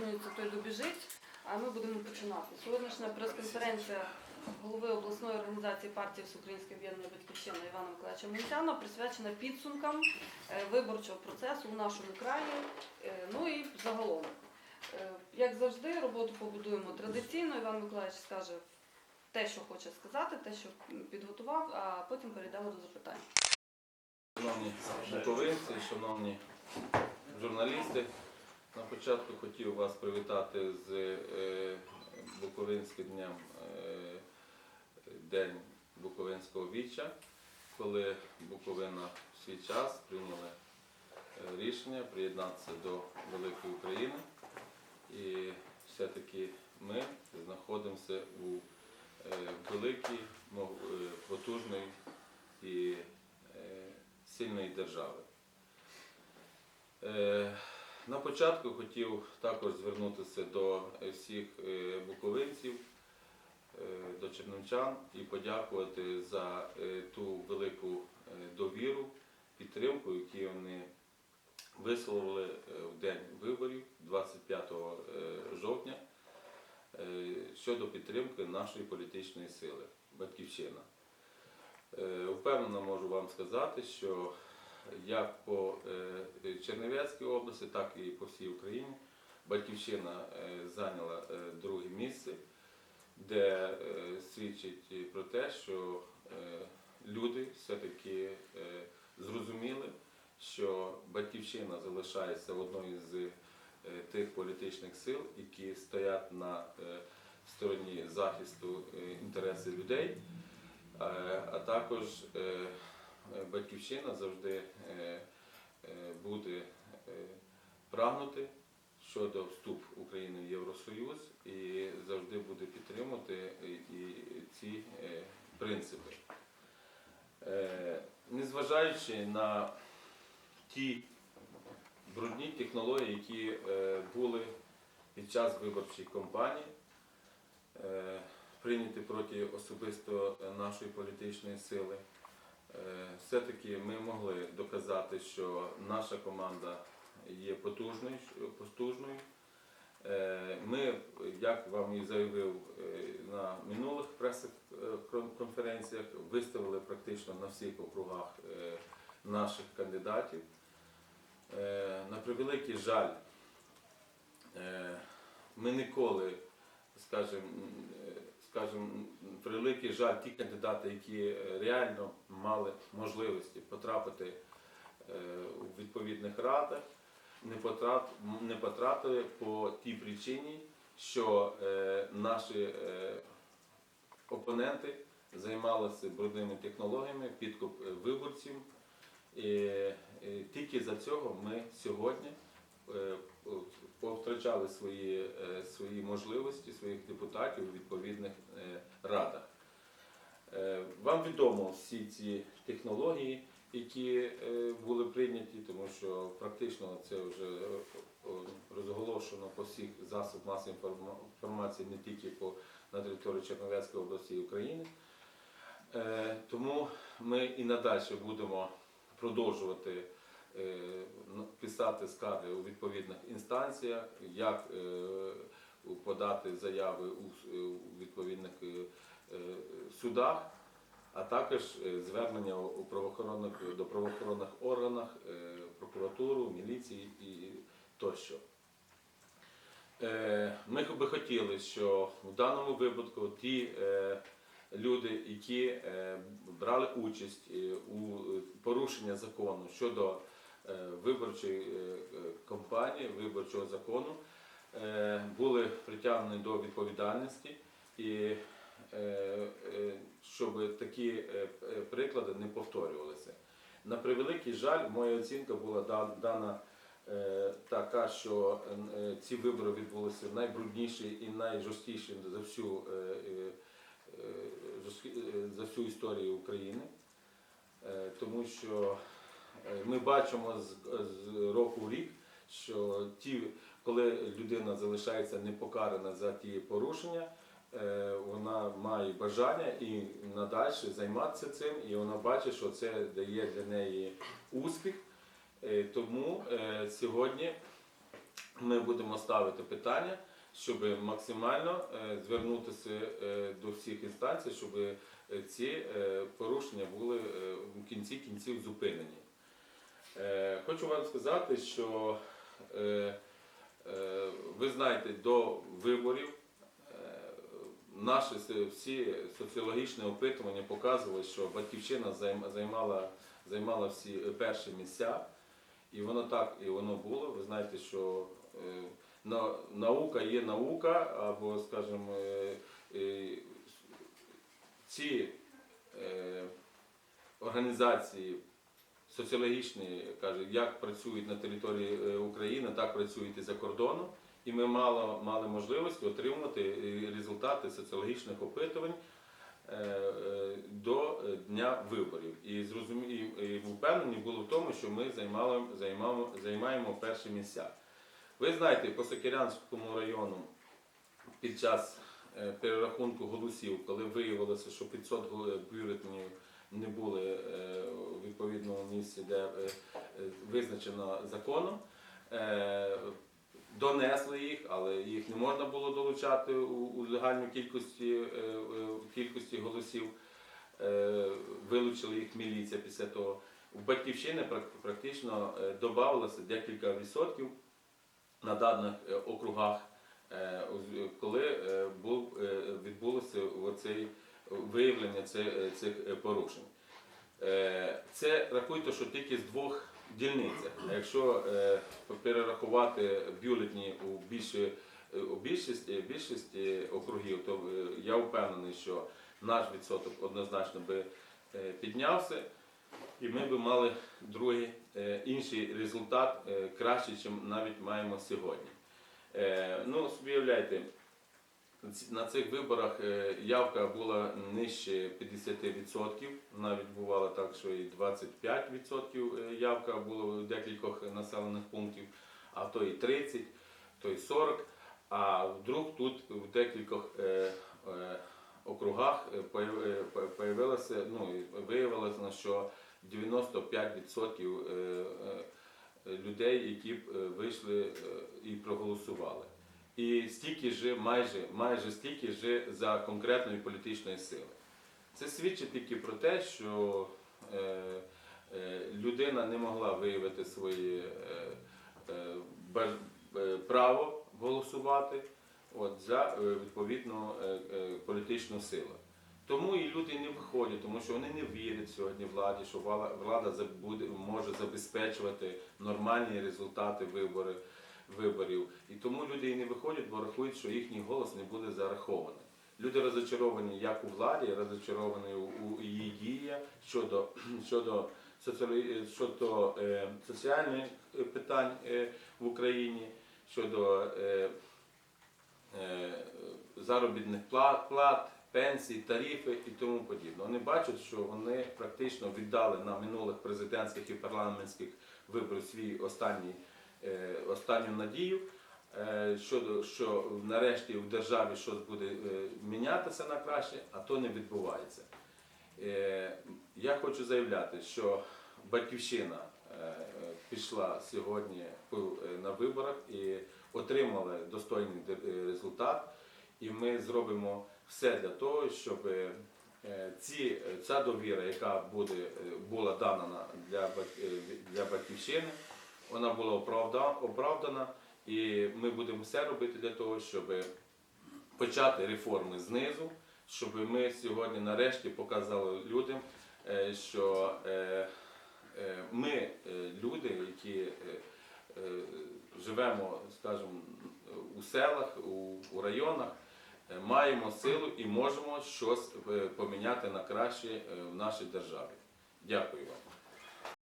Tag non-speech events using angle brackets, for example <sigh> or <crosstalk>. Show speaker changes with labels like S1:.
S1: запізнюється, той добіжить. А ми будемо починати. Сьогоднішня прес-конференція голови обласної організації партії Всеукраїнське об'єднання Батьківщина Івана Миколаївича Мунтяна присвячена підсумкам е, виборчого процесу у нашому краї, е, ну і загалом. Е, Як завжди, роботу побудуємо традиційно. Іван Миколаївич скаже те, що хоче сказати, те, що підготував, а потім перейдемо до запитань.
S2: Шановні буковинці, шановні журналісти, на початку хотів вас привітати з е, Буковинським днем е, День Буковинського віча, коли Буковина в свій час прийняла е, рішення приєднатися до великої України. І все-таки ми знаходимося у великій, е, потужній і сильної держави. Е, На початку хотів також звернутися до всіх е, буковинців, е, до чернівчан і подякувати за е, ту велику е, довіру, підтримку, яку вони висловили е, в день виборів 25 е, жовтня е, щодо підтримки нашої політичної сили Батьківщина. Е, Впевнено можу вам сказати, що як по е, Чернівецькій області, так і по всій Україні Батьківщина е, зайняла е, друге місце, де е, свідчить про те, що люди все-таки зрозуміли, що Батьківщина залишається одною з тих політичних сил, які стоять на стороні захисту інтересів людей. А також батьківщина завжди буде е, прагнути щодо вступ України в Євросоюз і завжди буде підтримувати і- ці е, принципи. Е, Незважаючи на ті брудні технології, які е, були під час виборчої кампанії, е, прийняті проти особисто нашої політичної сили. Е, Все-таки ми могли доказати, що наша команда є потужною. Е, Ми, як вам і заявив е, на минулих прес-конференціях, виставили практично на всіх округах наших кандидатів. На превеликий жаль, ми ніколи, скажімо, скажімо, превеликий жаль, ті кандидати, які е, реально мали можливості потрапити е, у відповідних радах, не, потратили по тій причині, що е, наші опоненти займалися брудними технологіями, підкуп виборців. І, тільки за цього ми сьогодні повтрачали свої, е, свої можливості своїх депутатів у відповідних е, радах. Е, Вам відомо всі ці технології, які були прийняті, тому що практично це вже розголошено по всіх засобах масової інформації не тільки по, на території Чернівецької області України. Тому ми і надалі будемо продовжувати писати скарги у відповідних інстанціях, як е, подати заяви у відповідних е, е, судах, а також е, звернення у правоохоронних до правоохоронних органів, е, прокуратуру, міліції і тощо. Е, Ми би хотіли, що в даному випадку ті е, люди, які е, брали участь е, у порушення закону щодо е, виборчої е, е, кампанії, виборчого закону, е, були притягнені до відповідальності і е, е, щоб такі е, е, приклади не повторювалися. На превеликий жаль, моя оцінка була дана е, така, що е, ці вибори відбулися найбрудніші і найжорсткіші за всю, е, е, е, е, за всю історію України. Е, Тому що е, ми бачимо з, року в рік, що ті, коли людина залишається непокарана за ті порушення, е, вона має бажання і надалі займатися цим, і вона бачить, що це дає для неї успіх. Е, Тому е, сьогодні ми будемо ставити питання, щоб максимально е, звернутися е, до всіх інстанцій, щоб е, ці е, порушення були е, в кінці кінців зупинені. Е, Хочу вам сказати, що е, е, ви знаєте, до виборів наші всі соціологічні опитування показували, що батьківщина займала, займала всі перші місця. І воно так і воно було. Ви знаєте, що наука є наука, або, скажімо, ці організації соціологічні кажуть, як працюють на території е, України, так працюють і за кордоном. І ми мало, мали можливості отримати е, результати соціологічних опитувань е, до дня виборів. І зрозумі, і, впевнені були в тому, що ми займали, займаємо, займаємо перші місця. Ви знаєте, по Сокирянському району під час перерахунку голосів, коли виявилося, що 500 гол- бюлетенів не були е, у відповідному місці, де е, е, визначено законом, донесли їх, але їх не можна було долучати у, у кількості, кількості голосів. Вилучили їх міліція після того. У батьківщини практично додавалося декілька відсотків на даних округах, коли був, відбулося оцей виявлення цих, е, е, порушень. Е, Це рахуйте, що тільки з двох дільницях. А якщо перерахувати бюлетні у більше е, у більшості, більшості округів, то я впевнений, що наш відсоток однозначно би піднявся, і ми би мали другий інший результат кращий, ніж навіть маємо сьогодні. Ну, ці- на цих виборах е, явка була нижче 50%, навіть бувало так, що і 25% е, явка було в декількох населених пунктів, а то і 30, то і 40. А вдруг тут в декількох е, округах появ- по- появилося, ну, виявилося, що 95% е, е, людей, які б, вийшли і проголосували. І стільки ж, майже, майже стільки ж за конкретної політичної сили. Це свідчить тільки про те, що е, е, людина не могла виявити своє е, е, е, право голосувати от, за е, відповідну е, е, політичну силу. Тому і люди не виходять, тому що вони не вірять сьогодні владі, що вла- влада буде, може забезпечувати нормальні результати вибори, виборів. І тому люди і не виходять, бо рахують, що їхній голос не буде зарахований. Люди розочаровані як у владі, розочаровані у, її діях щодо, <clears throat> щодо, щодо е, соціальних е, питань е, в Україні, щодо е, е, заробітних плат, плат, пенсій, тарифи і тому подібне. Вони бачать, що вони практично віддали на минулих президентських і парламентських виборах свій останній, останню надію. е, Щодо що нарешті в державі щось буде е, мінятися на краще, а то не відбувається. Е, Я хочу заявляти, що батьківщина е, е, пішла сьогодні е, на виборах і отримали достойний е, результат. І ми зробимо все для того, щоб е, ці, е, ця довіра, яка буде, е, була дана для, е, для батьківщини, вона була оправдана. І ми будемо все робити для того, щоб почати реформи знизу, щоб ми сьогодні нарешті показали людям, е, що е, е, ми люди, які живемо, скажімо, у селах, у, районах, маємо силу і можемо щось поміняти на краще в нашій державі. Дякую вам.